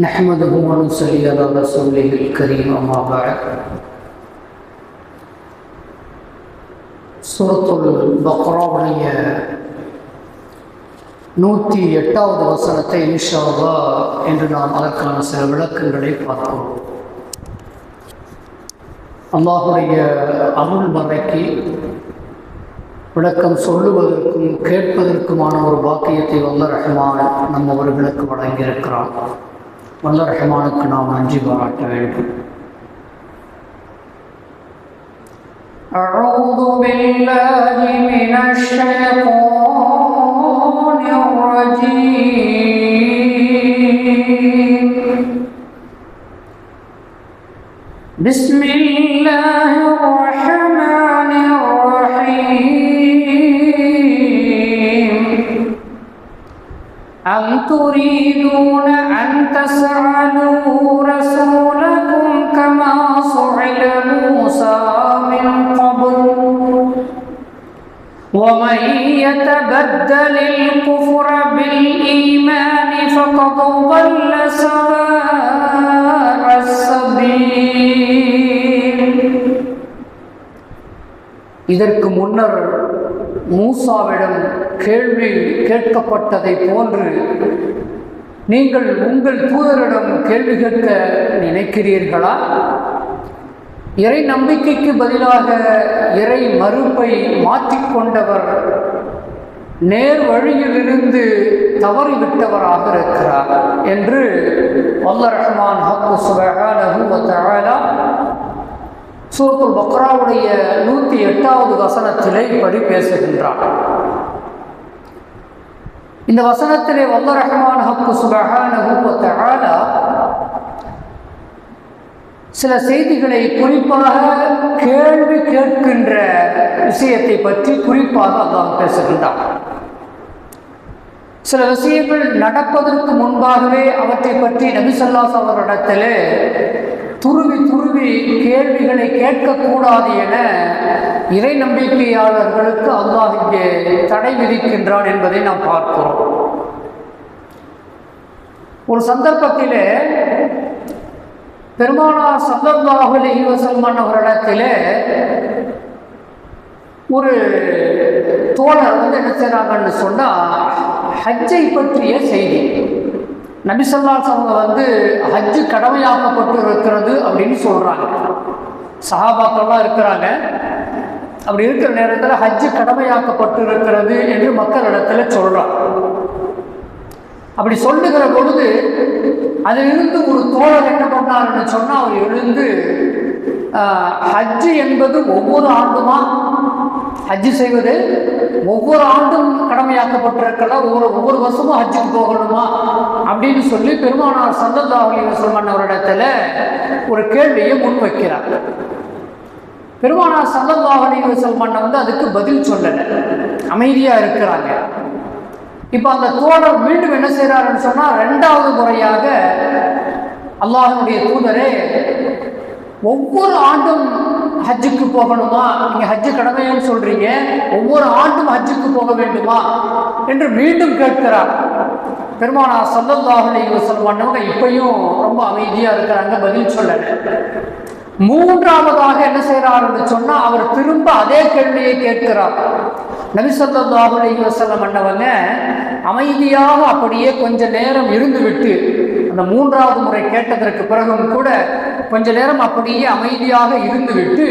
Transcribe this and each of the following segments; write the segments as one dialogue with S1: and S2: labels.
S1: نحمده ونصلي على رسوله الكريم أما بعد சூரத்துல் பக்ராவுடைய நூற்றி எட்டாவது வசனத்தை இன்ஷாவா என்று நாம் அதற்கான சில விளக்கங்களை பார்க்கிறோம் அல்லாஹுடைய அருள் மறைக்கு விளக்கம் சொல்லுவதற்கும் கேட்பதற்குமான ஒரு பாக்கியத்தை வல்ல ரஹ்மான் நம்ம அவர்களுக்கு வழங்கியிருக்கிறான் வல்ல ரஹ்மானுக்கு நாம் நன்றி பாராட்ட வேண்டும்
S2: أعوذ بالله من الشيطان الرجيم بسم الله الرحمن الرحيم أم تريدون أن تسألوا رسولكم كما سئل موسى من قبل ومن يتبدل الكفر بالإيمان فقد ضل سواء السبيل
S1: இதற்கு முன்னர் மூசாவிடம் கேள்வி கேட்கப்பட்டதை போன்று நீங்கள் உங்கள் தூதரிடம் கேள்வி கேட்க நினைக்கிறீர்களா? இறை நம்பிக்கைக்கு பதிலாக இறை மறுப்பை மாற்றிக்கொண்டவர் நேர் வழியிலிருந்து தவறிவிட்டவராக இருக்கிறார் என்று வல்ல ரஹ்மான் ஹக்கு சுபஹானஹு சூரத்துல் பக்ராவுடைய நூற்றி எட்டாவது வசனத்திலே இப்படி பேசுகின்றார் இந்த வசனத்திலே வல்ல ரஹ்மான் ஹக்கு சுபஹானஹு சில செய்திகளை குறிப்பாக கேள்வி கேட்கின்ற விஷயத்தை பற்றி குறிப்பாக அல்லாஹ் பேசுகின்றான். சில விஷயங்கள் நடப்பதற்கு முன்பாகவே அவற்றை பற்றி நபிசல்லாஸ் அவரிடத்திலே துருவி துருவி கேள்விகளை கேட்கக்கூடாது என இறை நம்பிக்கையாளர்களுக்கு அல்லாஹ் இங்கே தடை விதிக்கின்றான் என்பதை நாம் பார்க்கிறோம். ஒரு சந்தர்ப்பத்திலே பெருமானார் சல்லல்லாஹு வசல்மான் அவரிடத்திலே ஒரு தோழர் வந்து என்ன செய்கிறாங்கன்னு சொன்னால் ஹஜ்ஜை பற்றிய செய்தி. நபிசல்லாஸ் அவங்க வந்து ஹஜ்ஜு கடமையாக்கப்பட்டு இருக்கிறது அப்படின்னு சொல்கிறாங்க சஹாபாக்கள்லாம் இருக்கிறாங்க. அப்படி இருக்கிற நேரத்தில் ஹஜ்ஜு கடமையாக்கப்பட்டு இருக்கிறது என்று மக்களிடத்தில் சொல்கிறாங்க அப்படி சொல்லுகிற பொழுது அதிலிருந்து ஒரு தோழர் என்ன பண்ணாருன்னு சொன்னால் அவர் எழுந்து ஹஜ்ஜு என்பது ஒவ்வொரு ஆண்டுமா? ஹஜ்ஜு செய்வது ஒவ்வொரு ஆண்டும் கடமையாக்கப்பட்டிருக்கல ஒவ்வொரு ஒவ்வொரு வருஷமும் ஹஜ்ஜுக்கு போகணுமா? அப்படின்னு சொல்லி பெருமானார் சந்தல்லாஹலி வசல்மன் அவரிடத்துல ஒரு கேள்வியை முன்வைக்கிறார் பெருமானார் சந்தல்லாஹலி வசல்மன் வந்து அதுக்கு பதில் சொல்லலை. அமைதியாக இருக்கிறாங்க. இப்போ அந்த தோழர் மீண்டும் என்ன செய்கிறாருன்னு சொன்னால் ரெண்டாவது முறையாக அல்லாஹனுடைய தூதரே ஒவ்வொரு ஆண்டும் ஹஜ்ஜுக்கு போகணுமா? நீங்கள் ஹஜ்ஜு கடமைன்னு சொல்கிறீங்க ஒவ்வொரு ஆண்டும் ஹஜ்ஜுக்கு போக வேண்டுமா? என்று மீண்டும் கேட்கிறார். பெருமானா சல்லல்லாஹலி வசல் பண்ணவங்க இப்பையும் ரொம்ப அமைதியாக இருக்கிறாங்க பதில் சொல்லலை. மூன்றாவதாக என்ன செய்கிறாருன்னு சொன்னால் அவர் திரும்ப அதே கேள்வியை கேட்கிறார். நபிசல்லாஹு அலி வசல்லம் பண்ணவங்க அமைதியாக அப்படியே கொஞ்ச நேரம் இருந்துவிட்டு அந்த மூன்றாவது முறை கேட்டதற்கு பிறகும் கூட கொஞ்ச நேரம் அப்படியே அமைதியாக இருந்துவிட்டு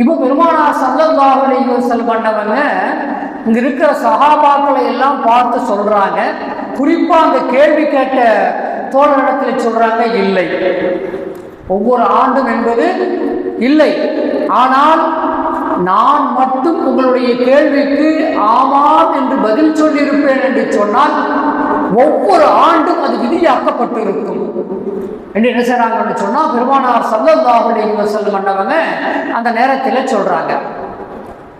S1: இப்போ பெருமானார் சல்லல்லாஹு அலி பண்ணவங்க இங்க இருக்கிற சகாபாக்களை எல்லாம் பார்த்து சொல்றாங்க. குறிப்பா அந்த கேள்வி கேட்ட தோழரிடத்தில் சொல்றாங்க இல்லை. ஒவ்வொரு ஆண்டும் என்பது இல்லை. ஆனால் நான் மட்டும் உங்களுடைய கேள்விக்கு ஆமாம் சொல்லியிருப்பேன் என்று சொன்னால் ஒவ்வொரு ஆண்டும் அது விதியாக்கப்பட்டிருக்கும். என்று என்ன செய்றாங்கன்னு சொன்னால் பெருமானார் சல்லல்லாஹுடைய வசல்லம் பண்ணவங்க அந்த நேரத்தில் சொல்கிறாங்க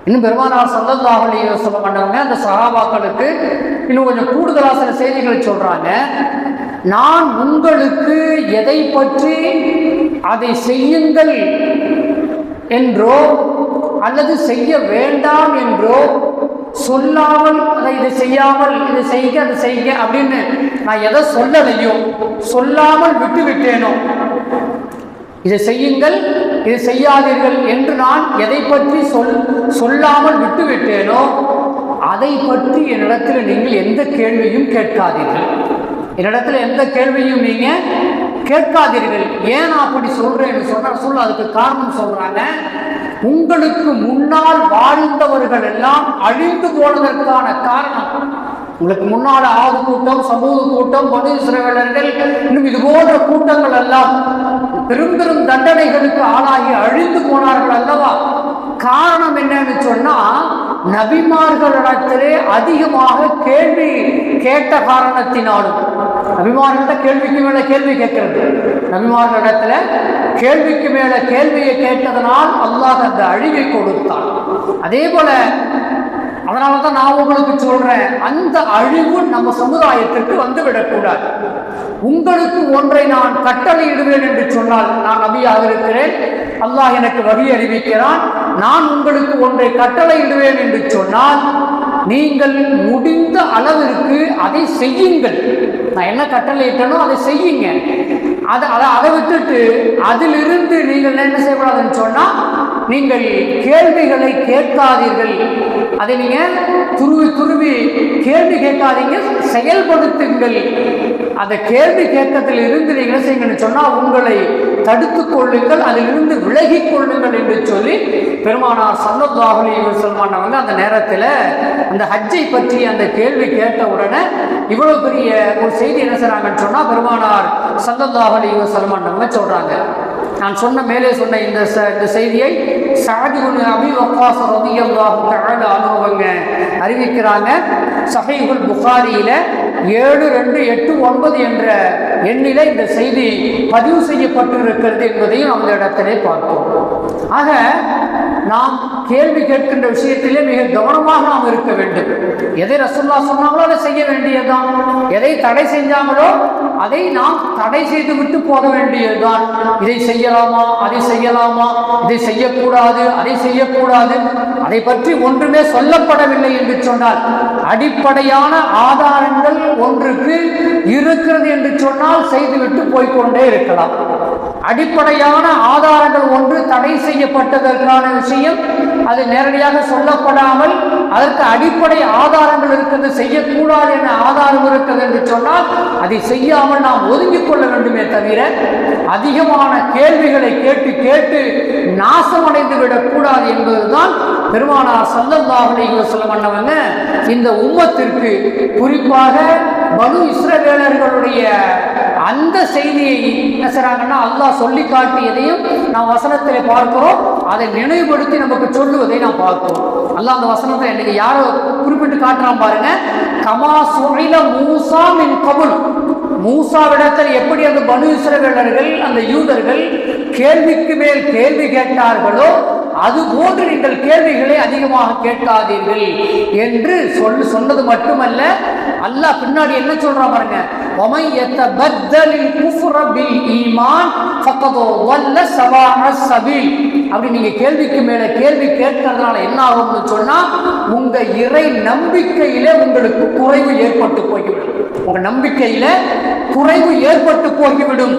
S1: இன்னும் பெருமானார் சல்லல்லாஹுடைய வசல்லம் பண்ணவங்க அந்த சகாபாக்களுக்கு இன்னும் கொஞ்சம் கூடுதலாக சில செய்திகள் சொல்கிறாங்க நான் உங்களுக்கு எதை பற்றி அதை செய்யுங்கள் என்றோ அல்லது செய்ய வேண்டாம் என்றோ சொல்லாமல் அதை இதை செய்யாமல் இதை செய்க அதை செய்க அப்படின்னு நான் எதை சொல்லலையோ சொல்லாமல் விட்டு விட்டேனோ இதை செய்யுங்கள் இதை செய்யாதீர்கள் என்று நான் எதை பற்றி சொல் சொல்லாமல் விட்டு விட்டேனோ அதை பற்றி என்னிடத்தில் நீங்கள் எந்த கேள்வியும் கேட்காதீர்கள். என்னிடத்தில் எந்த கேள்வியும் நீங்கள் கேட்காதீர்கள். ஏன் நான் அப்படி சொல்கிறேன் சொன்ன சொல்ல அதுக்கு காரணம் சொல்றாங்க. உங்களுக்கு முன்னால் வாழ்ந்தவர்கள் எல்லாம் அழிந்து போனதற்கான காரணம். உங்களுக்கு முன்னால் ஆறு கூட்டம் சமூக கூட்டம் மனு இஸ்ரவேலர்கள் இன்னும் இது போன்ற கூட்டங்கள் எல்லாம் பெரும் பெரும் தண்டனைகளுக்கு ஆளாகி அழிந்து போனார்கள் அல்லவா? காரணம் என்னன்னு சொன்னா நபிமார்களிடத்திலே அதிகமாக கேள்வி கேட்ட காரணத்தினாலும் நபிமார்கள்ட்ட கேள்விக்கு மேல கேள்வி கேட்கிறது. நபிமார்களிடத்துல கேள்விக்கு மேல கேள்வியை கேட்டதனால் அல்லாஹ் அந்த அழிவை கொடுத்தான். அதே போல அதனால தான் நான் உங்களுக்கு சொல்றேன் அந்த அழிவு நம்ம சமுதாயத்திற்கு வந்து விடக்கூடாது உங்களுக்கு ஒன்றை நான் கட்டளையிடுவேன் என்று சொன்னால் நான் நபியாக இருக்கிறேன் அல்லாஹ் எனக்கு வழி அறிவிக்கிறான். நான் உங்களுக்கு ஒன்றை கட்டளையிடுவேன் என்று சொன்னால் நீங்கள் முடிந்த அளவிற்கு அதை செய்யுங்கள். நான் என்ன கட்டளையிட்டனோ அதை செய்யுங்க. அதை அதை அதை விட்டுட்டு அதிலிருந்து நீங்கள் என்ன செய்யக்கூடாதுன்னு சொன்னால் நீங்கள் கேள்விகளை கேட்காதீர்கள். அதை நீங்க துருவி துருவி கேள்வி கேட்காதீங்க செயல்படுத்துங்கள். அந்த கேள்வி கேட்கத்தில் இருந்து நீங்க என்ன செய்யுங்கன்னு சொன்னா உங்களை தடுத்துக் கொள்ளுங்கள் அதிலிருந்து விலகி கொள்ளுங்கள் என்று சொல்லி பெருமானார் சல்லல்லாஹு அலைஹி வந்து அந்த நேரத்தில் அந்த ஹஜ்ஜை பற்றி அந்த கேள்வி கேட்ட உடனே இவ்வளவு பெரிய ஒரு செய்தி என்ன செய்றாங்கன்னு சொன்னா பெருமானார் சல்லல்லாஹு சல்மான் நம்ம சொல்றாங்க. நான் சொன்ன மேலே சொன்ன இந்த ச- இந்த செய்தியை சாதிபுன் அபி வக்காஸ் ரலியல்லாஹு தஆலா அவங்க அறிவிக்கிறாங்க. சஹீஹுல் புகாரியில ஏழு ரெண்டு எட்டு ஒன்பது என்ற எண்ணில இந்த செய்தி பதிவு செய்யப்பட்டிருக்கிறது என்பதையும் அந்த இடத்திலே பார்ப்போம் ஆக நாம் கேள்வி கேட்கின்ற விஷயத்திலே மிக கவனமாக நாம் இருக்க வேண்டும். எதை ரசுல்லா சொன்னாங்களோ அதை செய்ய வேண்டியதுதான். எதை தடை செஞ்சாங்களோ அதை நாம் தடை செய்து விட்டு போக வேண்டியதுதான். இதை செய்ய செய்யலாமா? அதை செய்யலாமா? இதை செய்யக்கூடாது அதை செய்யக்கூடாது. அதை பற்றி ஒன்றுமே சொல்லப்படவில்லை என்று சொன்னால் அடிப்படையான ஆதாரங்கள் ஒன்றுக்கு இருக்கிறது என்று சொன்னால் செய்துவிட்டு போய்கொண்டே இருக்கலாம். அடிப்படையான ஆதாரங்கள் ஒன்று தடை செய்யப்பட்டதற்கான விஷயம். அது நேரடியாக சொல்லப்படாமல் அதற்கு அடிப்படை ஆதாரங்கள் இருக்கிறது செய்யக்கூடாது என ஆதாரம் இருக்கிறது என்று சொன்னால் அதை செய்யாமல் நாம் ஒதுங்கிக் கொள்ள வேண்டுமே தவிர அதிகமான கேள்வி கேள்விகளை கேட்டு கேட்டு நாசமடைந்து விடக்கூடாது என்பதுதான் பெருமானார் சல்லல்லாஹு சொல்ல வஸல்லம் இந்த உம்மத்திற்கு குறிப்பாக பனு இஸ்ரவேலர்களுடைய அந்த செய்தியை என்ன செய்றாங்கன்னா அல்லாஹ் சொல்லி காட்டியதையும் நாம் வசனத்தில் பார்க்கிறோம். அதை நினைவுபடுத்தி நமக்கு சொல்லுவதை நாம் பார்க்கிறோம் அல்லாஹ் அந்த வசனத்தை எனக்கு யாரோ குறிப்பிட்டு காட்டுறான் பாருங்க. கமா சுழில மூசா மின் கபுல். மூசாவிடத்தில் எப்படி அந்த பனு இஸ்ரவேலர்கள் அந்த யூதர்கள் கேள்விக்கு மேல் கேள்வி கேட்டார்களோ அது போன்று நீங்கள் கேள்விகளை அதிகமாக கேட்காதீர்கள் என்று சொல்லு சொன்னது மட்டுமல்ல அல்லாஹ் பின்னாடி என்ன சொல்றான் பாருங்க وَمَن يَتَبَدَّلِ الْكُفْرَ بِالْإِيمَانِ فَقَدْ ضَلَّ سَوَاءَ السَّبِيلِ அப்படி நீங்க கேள்விக்கு மேல கேள்வி கேட்கறதுனால என்ன ஆகும்னு சொன்னா உங்க இறை நம்பிக்கையில உங்களுக்கு குறைவு ஏற்பட்டு போய்விடும் உங்க நம்பிக்கையில குறைவு ஏற்பட்டு போய்விடும்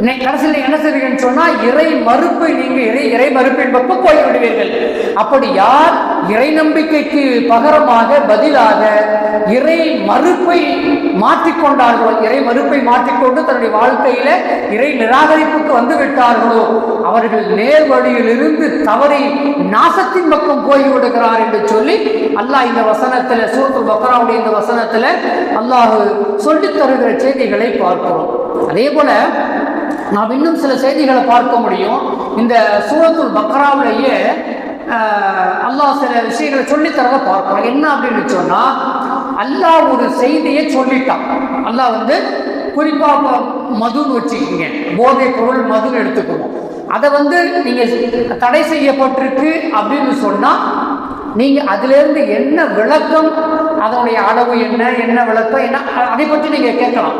S1: இன்னைக்கு கடைசியில் என்ன செய்வீங்கன்னு சொன்னா இறை மறுப்பை நீங்க இறை இறை மறுப்பின் பக்கம் விடுவீர்கள் அப்படி யார் இறை நம்பிக்கைக்கு பகரமாக பதிலாக இறை மறுப்பை மாற்றிக்கொண்டார்களோ இறை மறுப்பை மாற்றிக்கொண்டு தன்னுடைய வாழ்க்கையில இறை நிராகரிப்புக்கு வந்து விட்டார்களோ அவர்கள் நேர் வழியிலிருந்து தவறி நாசத்தின் பக்கம் போய் விடுகிறார் என்று சொல்லி அல்லாஹ் இந்த வசனத்துல சூரத்துல் பக்ராவுடைய இந்த வசனத்துல அல்லாஹு சொல்லித் தருகிற செய்திகளை பார்க்கிறோம். அதே போல நாம் இன்னும் சில செய்திகளை பார்க்க முடியும். இந்த சூரத்துல் பக்ராவிலேயே அல்லாஹ் சில விஷயங்களை சொல்லித் பார்க்கலாம். என்ன அப்படின்னு சொன்னா அல்லாஹ் ஒரு செய்தியை சொல்லிட்டான். அல்லாஹ் வந்து குறிப்பாக மதுன்னு வச்சுக்கோங்க. போதை பொருள் மதுன்னு எடுத்துக்குவோம் அதை வந்து நீங்க தடை செய்யப்பட்டிருக்கு அப்படின்னு சொன்னா நீங்க அதிலிருந்து என்ன விளக்கம் அதனுடைய அளவு என்ன என்ன விளக்கம் என்ன அதை பற்றி நீங்க கேட்கலாம்.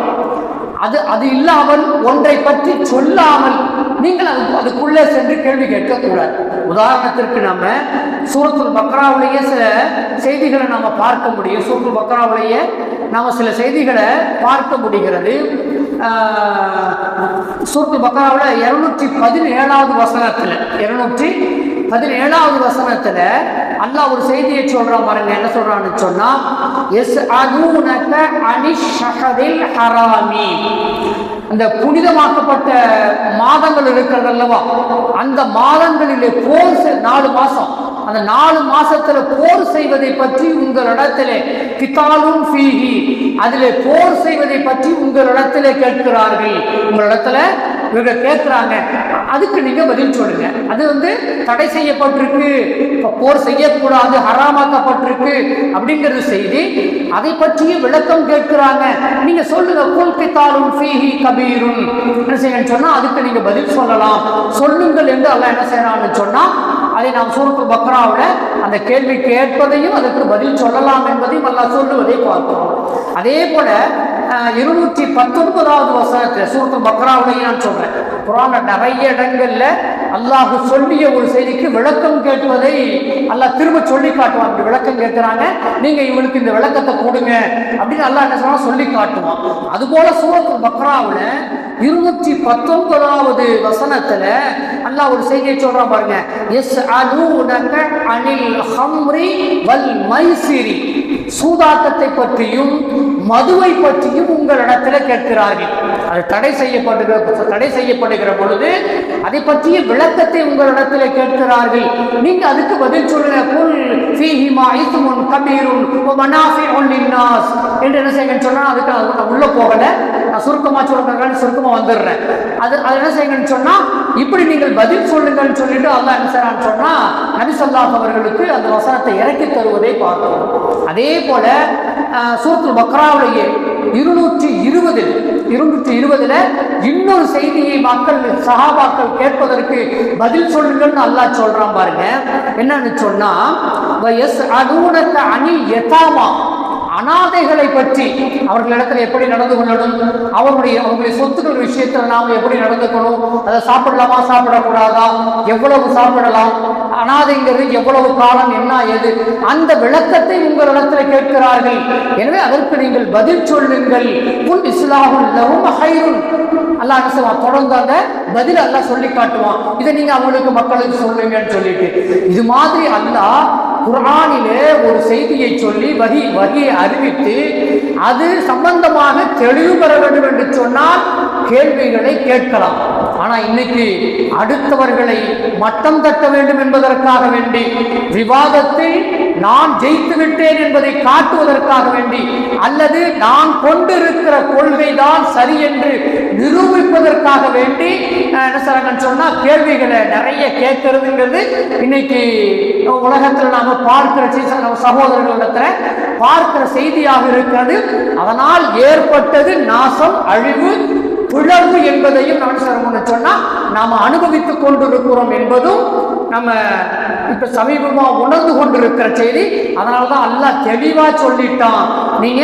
S1: அது அது இல்லாமல் ஒன்றை பற்றி சொல்லாமல் நீங்கள் அது அதுக்குள்ளே சென்று கேள்வி கேட்கக்கூடாது. உதாரணத்திற்கு நம்ம சூரத்துல் பக்ராவிலேயே சில செய்திகளை நம்ம பார்க்க முடியும். சூரத்துல் பக்ராவிலேயே நாம் சில செய்திகளை பார்க்க முடிகிறது. சூரத்து பக்ராவில் இருநூற்றி பதினேழாவது வசனத்தில் இருநூற்றி பதினேழாவது வசனத்தில் அல்லாஹ் ஒரு செய்தியை சொல்றான் பாருங்க. என்ன சொல்றான்னு சொன்னா எஸ் அதூனக அனிஷஹரில் ஹராமி. அந்த புனிதமாக்கப்பட்ட மாதங்கள் இருக்கிறது அல்லவா? அந்த மாதங்களிலே போர் நாலு மாசம். அந்த நாலு மாசத்துல போர் செய்வதை பற்றி உங்களிடத்திலே கிதாலும் ஃபீஹி. அதிலே போர் செய்வதை பற்றி உங்களிடத்திலே கேட்கிறார்கள். உங்களிடத்துல இவங்க கேட்குறாங்க. அதுக்கு நீங்க பதில் சொல்லுங்க. அது வந்து தடை செய்யப்பட்டிருக்கு. போர் செய்யக்கூடாது ஹராமாக்கப்பட்டிருக்கு அப்படிங்கிறது செய்தி அதை பற்றிய விளக்கம் கேட்கிறாங்க. நீங்க சொல்லுங்க கோல்கித்தாலும் ஃபீஹி கபீரும் என்ன செய்யணும்னு சொன்னா அதுக்கு நீங்க பதில் சொல்லலாம். சொல்லுங்கள் என்று அல்ல என்ன செய்யறான்னு சொன்னா அதை நாம் சூரத்து பக்ராவில் அந்த கேள்வி கேட்பதையும் அதற்கு பதில் சொல்லலாம் என்பதையும் நல்லா சொல்லுவதை பார்க்கிறோம். அதே போல இருநூற்றி பத்தொன்பதாவது வசனத்தில் சூரத்து பக்ராவிலையும் நான் சொல்றேன். நிறைய இடங்கள்ல அல்லாஹு சொல்லிய ஒரு செய்திக்கு விளக்கம் கேட்டுவதை அல்லாஹ் திரும்ப சொல்லி காட்டுவான். அப்படி விளக்கம் கேட்கிறாங்க. நீங்க இவனுக்கு இந்த விளக்கத்தை கொடுங்க அப்படின்னு அல்லாஹ் என்ன சொன்னா சொல்லி காட்டுவான். அதுபோல சூரத்து பக்ராவுல இருநூற்றி பத்தொன்பதாவது வசனத்துல அல்லாஹ் ஒரு செய்தியை சொல்றான் பாருங்க. எஸ் அலூனக அனில் ஹம்ரி வல் மைசிரி. சூதாட்டத்தை பற்றியும் மதுவை பற்றியும் உங்களிடத்தில் கேட்கிறார்கள். அது தடை செய்யப்படுகிற தடை செய்யப்படுகிற பொழுது அதை பற்றிய விளக்கத்தை உங்களிடத்தில் கேட்கிறார்கள். நீங்க அதுக்கு பதில் சொல்லுங்க. குல் ஃபீஹிமா இஸ்முன் கபீருன் மனாஃபிஉன் லின்னாஸ். என்று என்ன செய்யுங்கன்னு சொன்னா அதுக்கு நான் உள்ள போகல. நான் சுருக்கமா சொல்றேன். சுருக்கமா வந்துடுறேன். அது அது என்ன செய்யுங்கன்னு சொன்னா இப்படி நீங்கள் பதில் சொல்லுங்கள் சொல்லிட்டு அல்லாஹ் என்ன சொன்னா நபி அவர்களுக்கு அந்த வசனத்தை இறக்கி தருவதை பார்க்கிறோம். அதே போல அஹ், சூரத்துல் இருநூற்றி இருபதில் இருநூற்றி இருபதுல இன்னொரு செய்தியை மக்கள் சஹாபாக்கள் கேட்பதற்கு பதில் சொல்லுங்கள்னு அல்லாஹ் சொல்றான் பாருங்க. என்னன்னு சொன்னா எஸ் அதூனக்க அணில் எதாமா அனாதைகளை பற்றி அவர்களிடத்தில் எப்படி நடந்து கொள்ளணும்? அவருடைய அவங்களுடைய சொத்துக்கள் விஷயத்தில் நாம் எப்படி நடந்துக்கணும்? அதை சாப்பிடலாமா சாப்பிடக்கூடாதா? எவ்வளவு சாப்பிடலாம்? அனாதைங்கிறது எவ்வளவு காலம் என்ன ஏது? அந்த விளக்கத்தை உங்களிடத்தில் கேட்கிறார்கள். எனவே அதற்கு நீங்கள் பதில் சொல்லுங்கள். உன் இஸ்லாமுல் லஹும் அல்லா அல்லாஹ் என்ன செய்வான்? தொடர்ந்து அந்த பதில் அல்லா சொல்லி காட்டுவான். இதை நீங்க அவங்களுக்கு மக்களுக்கு சொல்லுங்கன்னு சொல்லிட்டு. இது மாதிரி அல்லா குரானிலே ஒரு செய்தியை சொல்லி வகி வகியை அறிவித்து அது சம்பந்தமாக தெளிவு பெற வேண்டும் என்று சொன்னால் கேள்விகளை கேட்கலாம். ஆனா இன்னைக்கு அடுத்தவர்களை மட்டம் தட்ட வேண்டும் என்பதற்காக வேண்டி விவாதத்தில் நான் ஜெயித்து விட்டேன் என்பதை காட்டுவதற்காக வேண்டி அல்லது நான் கொண்டிருக்கிற கொள்கை தான் சரி என்று நிரூபிப்பதற்காக வேண்டி என்ன சொல்றாங்கன்னு சொன்னா கேள்விகளை நிறைய கேட்கறதுங்கிறது இன்னைக்கு உலகத்தில் நாம பார்க்கிற சகோதரர்கள் நம்ம சகோதரர்களிடத்துல பார்க்கிற செய்தியாக இருக்கிறது. அதனால் ஏற்பட்டது நாசம் அழிவு பிளவு என்பதையும் நான் சொன்னா நாம அனுபவித்துக் கொண்டிருக்கிறோம் என்பதும் நம்ம இப்ப சமீபமா உணர்ந்து கொண்டிருக்கிற செய்தி அதனாலதான் அல்லாஹ் தெளிவா சொல்லிட்டான். நீங்க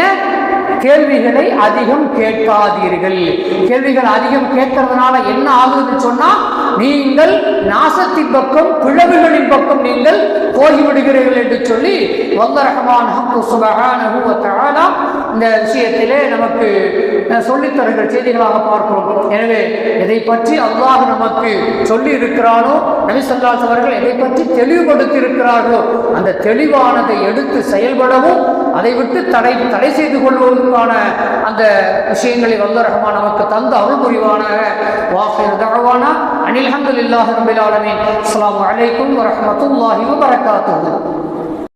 S1: கேள்விகளை அதிகம் கேட்காதீர்கள். கேள்விகள் அதிகம் கேட்கறதுனால என்ன ஆகுதுன்னு சொன்னா நீங்கள் நாசத்தின் பக்கம் பிளவுகளின் பக்கம் நீங்கள் போகிவிடுகிறீர்கள் என்று சொல்லி வந்த ரகமான ஹக்கு இந்த விஷயத்திலே நமக்கு சொல்லித்தருகிற சொல்லித் செய்திகளாக பார்க்கிறோம். எனவே எதை பற்றி அல்லாஹ் நமக்கு சொல்லி இருக்கிறானோ நபி ஸல்லல்லாஹு அவர்கள் எதை பற்றி தெளிவுபடுத்தி இருக்கிறார்களோ அந்த தெளிவானதை எடுத்து செயல்படவும் அதை விட்டு தடை தடை செய்து கொள்வதற்கான அந்த விஷயங்களை வல்ல ரஹ்மான் நமக்கு தந்த அருள் புரிவானாக வாஃபிர் தஅவானா. அனில் அஹமது இல்லாஹ் ஆலமீன். அஸ்லாம் வலைக்கும் வரமத்துல்லாஹி வரகாத்து